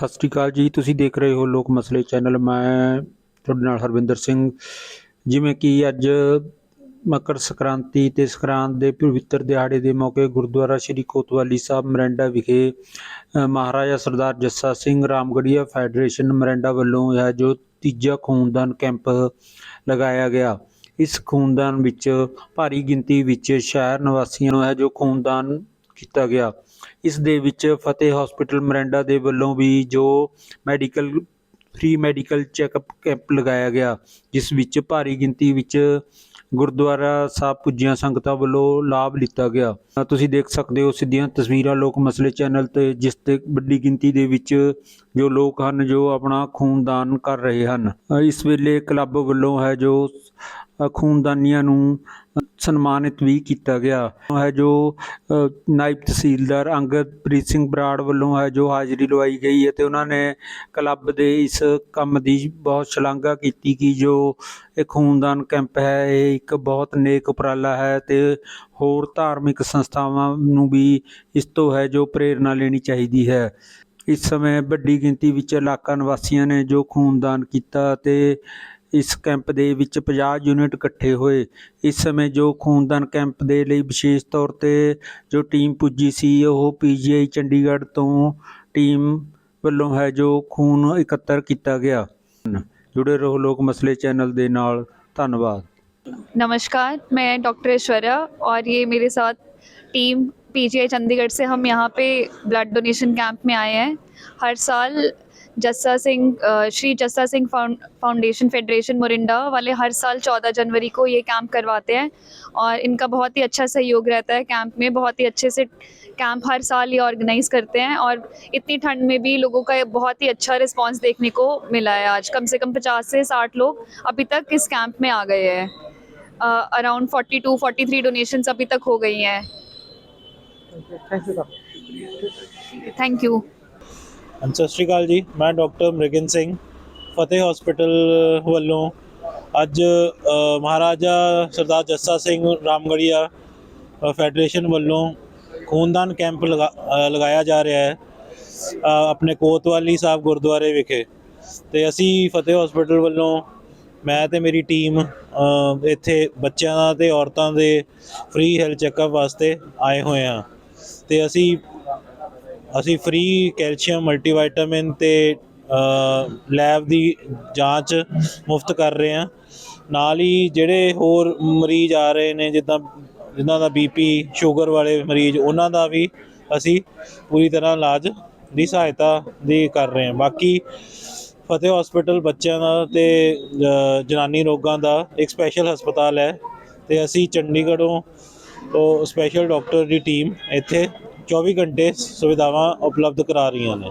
ਸਤਿ ਸ਼੍ਰੀ ਅਕਾਲ ਜੀ। ਤੁਸੀਂ ਦੇਖ ਰਹੇ ਹੋ ਲੋਕ ਮਸਲੇ ਚੈਨਲ। ਮੈਂ ਤੁਹਾਡੇ ਨਾਲ ਹਰਵਿੰਦਰ ਸਿੰਘ। ਜਿਵੇਂ ਕਿ ਅੱਜ ਮਕਰ ਸੰਕ੍ਰਾਂਤੀ ਤੇ ਸੰਕਰਾਂਤ ਦੇ ਪਵਿੱਤਰ ਦਿਹਾੜੇ ਦੇ ਮੌਕੇ ਗੁਰਦੁਆਰਾ ਸ੍ਰੀ ਕੋਤਵਾਲੀ ਸਾਹਿਬ ਮਰੈਂਡਾ ਵਿਖੇ ਮਹਾਰਾਜਾ ਸਰਦਾਰ ਜੱਸਾ ਸਿੰਘ ਰਾਮਗੜੀਆ ਫੈਡਰੇਸ਼ਨ ਮਰੈਂਡਾ ਵੱਲੋਂ ਹੈ ਜੋ ਤੀਜਾ ਖੂਨਦਾਨ ਕੈਂਪ ਲਗਾਇਆ ਗਿਆ। ਇਸ ਖੂਨਦਾਨ ਵਿੱਚ ਭਾਰੀ ਗਿਣਤੀ ਵਿੱਚ ਸ਼ਹਿਰ ਨਿਵਾਸੀਆਂ ਨੂੰ ਹੈ ਜੋ ਖੂਨਦਾਨ ਕੀਤਾ ਗਿਆ। ਇਸ ਦੇ ਵਿੱਚ ਫਤਿਹ ਹਸਪੀਟਲ ਮਰੈਂਡਾ ਦੇ ਵੱਲੋਂ ਵੀ ਜੋ medical free medical checkup camp ਲਗਾਇਆ ਗਿਆ, ਜਿਸ ਵਿੱਚ ਭਾਰੀ ਗਿਣਤੀ ਵਿੱਚ ਗੁਰਦੁਆਰਾ ਸਾਹਿਬ ਪੁੱਜੀਆਂ ਸੰਗਤਾਂ ਵੱਲੋਂ ਲਾਭ ਲਿੱਤਾ ਗਿਆ। ਤੁਸੀਂ ਦੇਖ ਸਕਦੇ ਹੋ ਸਿੱਧੀਆਂ ਤਸਵੀਰਾਂ ਲੋਕ ਮਸਲੇ ਚੈਨਲ ਤੇ, ਜਿਸ ਤੇ ਵੱਡੀ ਗਿਣਤੀ ਦੇ ਵਿੱਚ ਜੋ ਲੋਕ ਹਨ, ਜੋ ਆਪਣਾ ਖੂਨਦਾਨ ਕਰ ਰਹੇ ਹਨ। ਇਸ ਵੇਲੇ ਕਲੱਬ ਵੱਲੋਂ ਹੈ ਜੋ ਖੂਨਦਾਨੀਆਂ ਨੂੰ ਸਨਮਾਨਿਤ ਵੀ ਕੀਤਾ ਗਿਆ। ਹੈ ਜੋ ਨਾਇਬ ਤਹਿਸੀਲਦਾਰ ਅੰਗਦਪ੍ਰੀਤ ਸਿੰਘ ਬਰਾੜ ਵੱਲੋਂ ਹੈ ਜੋ ਹਾਜ਼ਰੀ ਲਵਾਈ ਗਈ ਹੈ ਤੇ ਉਹਨਾਂ ਨੇ ਕਲੱਬ ਦੇ ਇਸ ਕੰਮ ਦੀ ਬਹੁਤ ਸ਼ਲਾਘਾ ਕੀਤੀ ਕਿ ਜੋ ਇਹ ਖੂਨਦਾਨ ਕੈਂਪ ਹੈ, ਇਹ ਇੱਕ ਬਹੁਤ ਨੇਕ ਉਪਰਾਲਾ ਹੈ ਤੇ ਹੋਰ ਧਾਰਮਿਕ ਸੰਸਥਾਵਾਂ ਨੂੰ ਵੀ ਇਸ ਤੋਂ ਹੈ ਜੋ ਪ੍ਰੇਰਣਾ ਲੈਣੀ ਚਾਹੀਦੀ ਹੈ। ਇਸ ਸਮੇਂ ਵੱਡੀ ਗਿਣਤੀ ਵਿੱਚ ਇਲਾਕਾ ਨਿਵਾਸੀਆਂ ਨੇ ਜੋ ਖੂਨਦਾਨ ਕੀਤਾ ਤੇ ਇਸ ਕੈਂਪ ਦੇ ਵਿੱਚ 50 ਯੂਨਿਟ ਇਕੱਠੇ ਹੋਏ ਇਸ ਸਮੇਂ ਜੋ ਖੂਨਦਾਨ ਕੈਂਪ ਦੇ ਲਈ ਵਿਸ਼ੇਸ਼ ਤੌਰ ਤੇ ਜੋ ਟੀਮ ਪੁੱਜੀ ਸੀ ਉਹ ਪੀਜੀਆਈ ਚੰਡੀਗੜ੍ਹ ਤੋਂ ਟੀਮ ਵੱਲੋਂ ਹੈ ਜੋ ਖੂਨ ਇਕੱਤਰ ਕੀਤਾ ਗਿਆ ਜੁੜੇ ਰਹੋ ਲੋਕ ਮਸਲੇ ਚੈਨਲ ਦੇ ਨਾਲ ਧੰਨਵਾਦ नमस्कार मैं डॉक्टर ऐश्वर्या और ये मेरे साथ टीम पीजीआई चंडीगढ़ से हम यहाँ पे ब्लड डोनेशन कैंप में आए हैं हर साल जस्सा सिंह अ, Shri Jassa Singh found foundation federation Morinda वाले हर साल 14 जनवरी को ये कैंप करवाते हैं और इनका बहुत ही अच्छा सहयोग रहता है कैंप में बहुत ही अच्छे से कैंप हर साल ये ऑर्गेनाइज करते हैं और इतनी ठंड में भी लोगों का बहुत ही अच्छा रिस्पांस देखने को मिला है आज कम से कम 50 से 60 लोग अभी तक इस कैंप में आ गए हैं अराउंड 42 43 डोनेशंस अभी तक हो गई हैं थैंक यू ਹਾਂਜੀ, ਸਤਿ ਸ਼੍ਰੀ ਅਕਾਲ ਜੀ, ਮੈਂ ਡਾਕਟਰ ਮ੍ਰਿਗਨ ਸਿੰਘ, ਫਤਿਹ ਹਸਪੀਟਲ ਵੱਲੋਂ ਅੱਜ ਮਹਾਰਾਜਾ ਸਰਦਾਰ ਜੱਸਾ ਸਿੰਘ ਰਾਮਗੜੀਆ ਫੈਡਰੇਸ਼ਨ ਵੱਲੋਂ ਖੂਨਦਾਨ ਕੈਂਪ ਲਗਾ- ਲਗਾਇਆ ਜਾ ਰਿਹਾ ਹੈ ਆਪਣੇ ਕੋਤਵਾਲੀ ਸਾਹਿਬ ਗੁਰਦੁਆਰੇ ਵਿਖੇ। ਤੇ ਅਸੀਂ ਫਤਿਹ ਹਸਪੀਟਲ ਵੱਲੋਂ ਮੈਂ ਤੇ ਮੇਰੀ ਟੀਮ ਇੱਥੇ ਬੱਚਿਆਂ ਦਾ ਤੇ ਔਰਤਾਂ ਦੇ ਫ੍ਰੀ ਹੈਲਥ ਚੈੱਕਅਪ ਵਾਸਤੇ ਆਏ ਹੋਏ ਹਾਂ। ਤੇ ਅਸੀਂ ਅਸੀਂ ਫ੍ਰੀ ਕੈਲਸ਼ੀਅਮ ਮਲਟੀਵਿਟਾਮਿਨ ਤੇ ਲੈਬ ਦੀ ਜਾਂਚ ਮੁਫਤ ਕਰ ਰਹੇ ਹਾਂ। ਨਾਲ ਹੀ ਜਿਹੜੇ ਹੋਰ ਮਰੀਜ਼ ਆ ਰਹੇ ਨੇ, ਜਿੱਦਾਂ, ਜਿਨ੍ਹਾਂ ਦਾ ਬੀਪੀ ਸ਼ੂਗਰ ਵਾਲੇ ਮਰੀਜ਼, ਉਹਨਾਂ ਦਾ ਵੀ ਅਸੀਂ ਪੂਰੀ ਤਰ੍ਹਾਂ ਇਲਾਜ ਦੀ ਸਹਾਇਤਾ ਦੀ ਕਰ ਰਹੇ ਹਾਂ। ਬਾਕੀ ਫਤਿਹ ਹਸਪੀਟਲ ਬੱਚਿਆਂ ਦਾ ਤੇ ਜਨਾਨੀ ਰੋਗਾਂ ਦਾ ਇੱਕ ਸਪੈਸ਼ਲ ਹਸਪਤਾਲ ਹੈ ਤੇ ਅਸੀਂ ਚੰਡੀਗੜ੍ਹੋਂ ਤੋਂ ਸਪੈਸ਼ਲ ਡਾਕਟਰ ਦੀ ਟੀਮ ਇੱਥੇ 24 ਘੰਟੇ ਸੁਵਿਧਾਵਾਂ ਉਪਲਬਧ ਕਰਾ ਰਹੀਆਂ ਨੇ।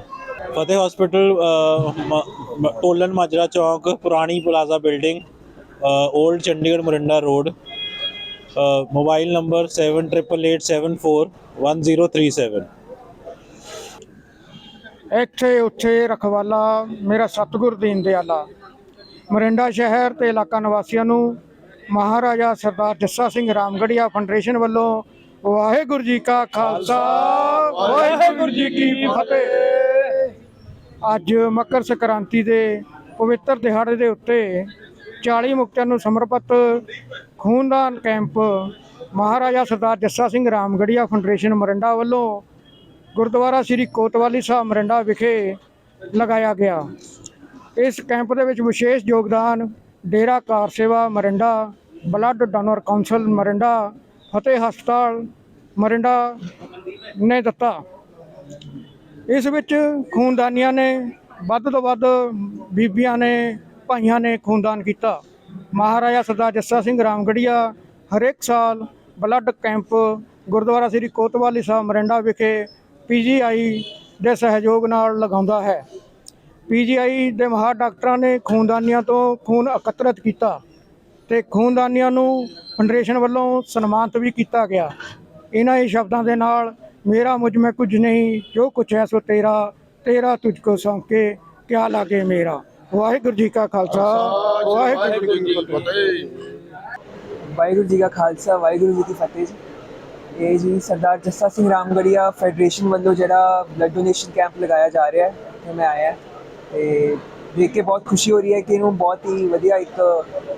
ਫਤਿਹ ਹਸਪੀਟਲ ਟੋਲਨ ਮਾਜਰਾ ਚੌਂਕ, ਪੁਰਾਣੀ plaza building old Chandigarh Morinda road mobile number 7888741037 ਇੱਥੇ ਉੱਥੇ ਰਖਵਾਲਾ, ਮੇਰਾ ਸਤਿਗੁਰ ਦੀਨ ਦਿਆਲਾ। ਮਰਿੰਡਾ ਸ਼ਹਿਰ ਤੇ ਇਲਾਕਾ ਨਿਵਾਸੀਆਂ ਨੂੰ ਮਹਾਰਾਜਾ ਸਰਦਾਰ ਜੱਸਾ ਸਿੰਘ ਰਾਮਗੜੀਆ ਫੈਡਰੇਸ਼ਨ ਵੱਲੋਂ ਵਾਹਿਗੁਰੂ ਜੀ ਕਾ ਖਾਲਸਾ, ਵਾਹਿਗੁਰੂ ਜੀ ਕੀ ਫਤਿਹ। ਅੱਜ ਮਕਰ ਸੰਕ੍ਰਾਂਤੀ ਦੇ ਪਵਿੱਤਰ ਦਿਹਾੜੇ ਦੇ ਉੱਤੇ 40 ਮੁਕਤਿਆਂ ਨੂੰ ਸਮਰਪਿਤ ਖੂਨਦਾਨ ਕੈਂਪ ਮਹਾਰਾਜਾ ਸਰਦਾਰ ਜੱਸਾ ਸਿੰਘ ਰਾਮਗੜੀਆ ਫਾਊਂਡੇਸ਼ਨ ਮਰਿੰਡਾ ਵੱਲੋਂ ਗੁਰਦੁਆਰਾ ਸ੍ਰੀ ਕੋਤਵਾਲੀ ਸਾਹਿਬ ਮਰਿੰਡਾ ਵਿਖੇ ਲਗਾਇਆ ਗਿਆ। ਇਸ ਕੈਂਪ ਦੇ ਵਿੱਚ ਵਿਸ਼ੇਸ਼ ਯੋਗਦਾਨ, Dera Kar Sewa Morinda, blood donor council Morinda Fateh ਹਸਪਤਾਲ, ਮਰਿੰਡਾ ਨੇ ਦਿੱਤਾ। ਇਸ ਵਿੱਚ ਖੂਨਦਾਨੀਆਂ ਨੇ, ਵੱਧ ਤੋਂ ਵੱਧ ਬੀਬੀਆਂ ਨੇ, ਭਾਈਆਂ ਨੇ ਖੂਨਦਾਨ ਕੀਤਾ। ਮਹਾਰਾਜਾ ਸਰਦਾਰ ਜੱਸਾ ਸਿੰਘ ਰਾਮਗੜੀਆ ਹਰੇਕ ਸਾਲ ਬਲੱਡ ਕੈਂਪ ਗੁਰਦੁਆਰਾ ਸ੍ਰੀ ਕੋਤਵਾਲੀ ਸਾਹਿਬ ਮਰਿੰਡਾ ਵਿਖੇ ਪੀਜੀਆਈ ਦੇ ਸਹਿਯੋਗ ਨਾਲ ਲਗਾਉਂਦਾ ਹੈ। ਪੀਜੀਆਈ ਦੇ ਮਹਾਰ ਡਾਕਟਰਾਂ ਨੇ ਖੂਨਦਾਨੀਆਂ ਤੋਂ ਖੂਨ ਇਕੱਤਰਿਤ ਕੀਤਾ। ਤੇ ਖੂਨਦਾਨੀਆਂ ਨੂੰ ਫੈਡਰੇਸ਼ਨ ਵੱਲੋਂ ਸਨਮਾਨਿਤ ਵੀ ਕੀਤਾ ਗਿਆ। ਇਹਨਾਂ ਹੀ ਸ਼ਬਦਾਂ ਦੇ ਨਾਲ ਮੇਰਾ ਮੁਝ ਮੈਂ ਕੁਝ ਨਹੀਂ, ਜੋ ਕੁਛ ਹੈ ਸੋ ਤੇਰਾ ਤੇਰਾ ਤੁਝ ਕੋ ਸੌਂਕੇ, ਕਿਆ ਲਾਗੇ ਮੇਰਾ। ਵਾਹਿਗੁਰੂ ਜੀ ਕਾ ਖਾਲਸਾ, ਵਾਹਿਗੁਰੂ ਜੀ ਕੀ ਫਤਿਹ। ਵਾਹਿਗੁਰੂ ਜੀ ਕਾ ਖਾਲਸਾ, ਵਾਹਿਗੁਰੂ ਜੀ ਕੀ ਫਤਿਹ ਇਹ ਜੀ ਸਰਦਾਰ ਜੱਸਾ ਸਿੰਘ ਰਾਮਗੜੀਆ ਫੈਡਰੇਸ਼ਨ ਵੱਲੋਂ ਜਿਹੜਾ ਬਲੱਡ ਡੋਨੇਸ਼ਨ ਕੈਂਪ ਲਗਾਇਆ ਜਾ ਰਿਹਾ ਹੈ, ਇੱਥੇ ਮੈਂ ਆਇਆ। ਤੇ ਦੇਖ ਕੇ ਬਹੁਤ ਖੁਸ਼ੀ ਹੋ ਰਹੀ ਹੈ ਕਿ ਇਹਨੂੰ ਬਹੁਤ ਹੀ ਵਧੀਆ ਇੱਕ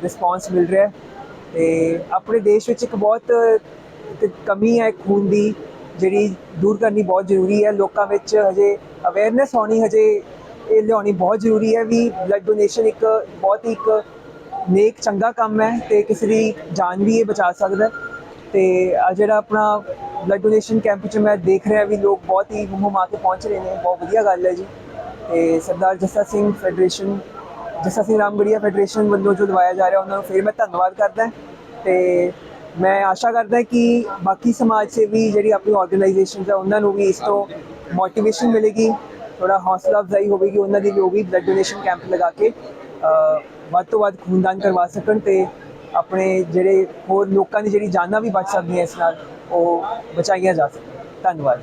ਰਿਸਪਾਂਸ ਮਿਲ ਰਿਹਾ ਹੈ ਤੇ ਆਪਣੇ ਦੇਸ਼ ਵਿੱਚ ਇੱਕ ਬਹੁਤ ਇੱਕ ਕਮੀ ਹੈ ਖੂਨ ਦੀ, ਜਿਹੜੀ ਦੂਰ ਕਰਨੀ ਬਹੁਤ ਜ਼ਰੂਰੀ ਹੈ। ਲੋਕਾਂ ਵਿੱਚ ਹਜੇ ਅਵੇਅਰਨੈਸ ਹੋਣੀ ਹਜੇ ਇਹ ਲਿਆਉਣੀ ਬਹੁਤ ਜ਼ਰੂਰੀ ਹੈ ਵੀ ਬਲੱਡ ਡੋਨੇਸ਼ਨ ਇੱਕ ਬਹੁਤ ਹੀ ਇੱਕ ਨੇਕ, ਚੰਗਾ ਕੰਮ ਹੈ ਤੇ ਕਿਸੇ ਦੀ ਜਾਨ ਵੀ ਇਹ ਬਚਾ ਸਕਦਾ ਹੈ। ਤੇ ਆ ਜਿਹੜਾ ਆਪਣਾ ਬਲੱਡ ਡੋਨੇਸ਼ਨ ਕੈਂਪ 'ਚ ਮੈਂ ਦੇਖ ਰਿਹਾ ਵੀ ਲੋਕ ਬਹੁਤ ਹੀ ਹੁੰਮ ਆ ਕੇ ਪਹੁੰਚ ਰਹੇ ਨੇ, ਬਹੁਤ ਵਧੀਆ ਗੱਲ ਹੈ ਜੀ। ਤੇ ਸਰਦਾਰ ਜੱਸਾ ਸਿੰਘ ਫੈਡਰੇਸ਼ਨ ਜੱਸਾ ਸਿੰਘ ਰਾਮਗੜੀਆ ਫੈਡਰੇਸ਼ਨ ਵੱਲੋਂ ਜੋ ਦਵਾਇਆ ਜਾ ਰਿਹਾ, ਉਹਨਾਂ ਨੂੰ ਫਿਰ ਮੈਂ ਧੰਨਵਾਦ ਕਰਦਾ ਤੇ ਮੈਂ ਆਸ਼ਾ ਕਰਦਾ ਕਿ ਬਾਕੀ ਸਮਾਜ ਸੇਵੀ ਜਿਹੜੀ ਆਪਣੀ ਆਰਗੇਨਾਈਜੇਸ਼ਨਸ ਆ, ਉਹਨਾਂ ਨੂੰ ਵੀ ਇਸ ਤੋਂ ਮੋਟੀਵੇਸ਼ਨ ਮਿਲੇਗੀ ਥੋੜਾ ਹੌਸਲਾ ਅਫਜ਼ਾਈ ਹੋਵੇਗੀ, ਉਹਨਾਂ ਦੀ ਵੀ ਉਹ ਵੀ ਬਲੱਡ ਡੋਨੇਸ਼ਨ ਕੈਂਪ ਲਗਾ ਕੇ ਵੱਧ ਤੋਂ ਵੱਧ ਖੂਨਦਾਨ ਕਰਵਾ ਸਕਣ ਤੇ ਆਪਣੇ ਜਿਹੜੇ ਹੋਰ ਲੋਕਾਂ ਦੀ ਜਿਹੜੀ ਜਾਨਾਂ ਵੀ ਬਚ ਸਕਦੀਆਂ ਇਸ ਨਾਲ, ਉਹ ਬਚਾਈਆਂ ਜਾ ਸਕਣ। ਧੰਨਵਾਦ